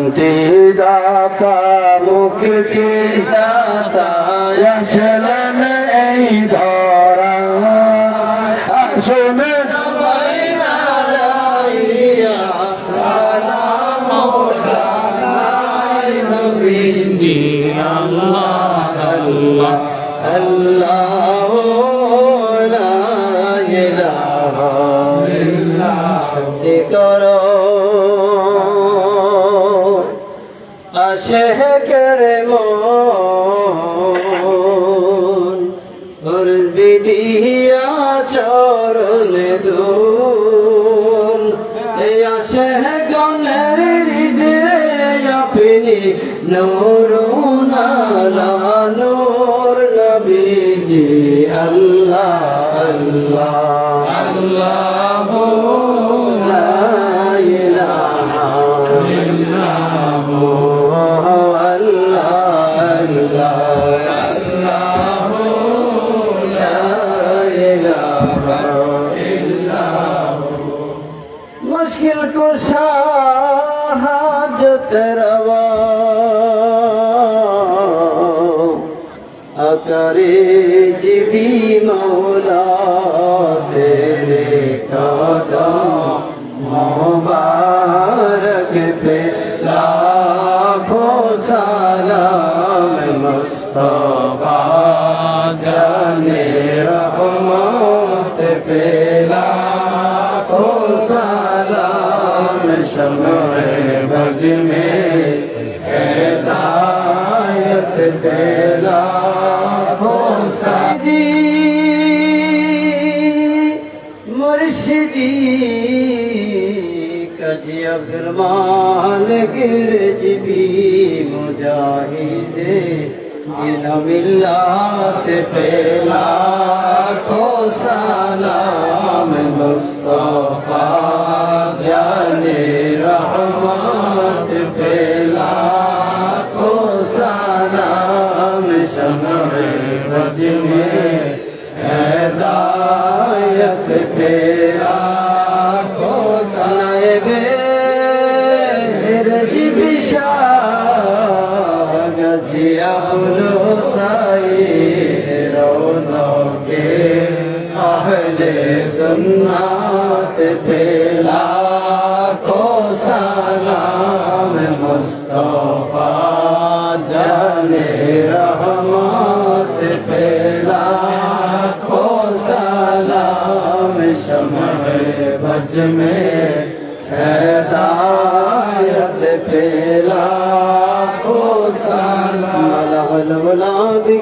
শান্তি দাতা মুক্তি দাতা আসলেন এই ধরা আসুন আল্লাহ লা ইলাহা সত্যি করো আশেকের মন ওর বিধিয়া চরণ দুন। এই আশে গনের হৃদয়ে আপনি নূরুন আলা নূর নবীজি, আল্লাহ আল্লাহ। মুশকিল কো সাহায্যত রবা আকারে জিবি মৌলা তেরে কাদা মোবারক পেলা মুস্তফা জানে রহমত পেলা ও সালাম সময় ভজ মে হেদায়ত পেলা ও সাদি মুর্শিদি কাজী আব্দুল মালিক রিজবি মুজাহিদে মিলাবিলাতে পেলা খোসালাম মুস্তফা জানে রহমত পেলা খোসালাম শমে বজমে হেদায়ত পেলা খোসালাম গজিয়া হলো সাই রৌনকে আহলে সুন্নাত পেলা খো সালাম মুস্তফা জানে রহমত পেলা খো সালাম শমহ বজ মে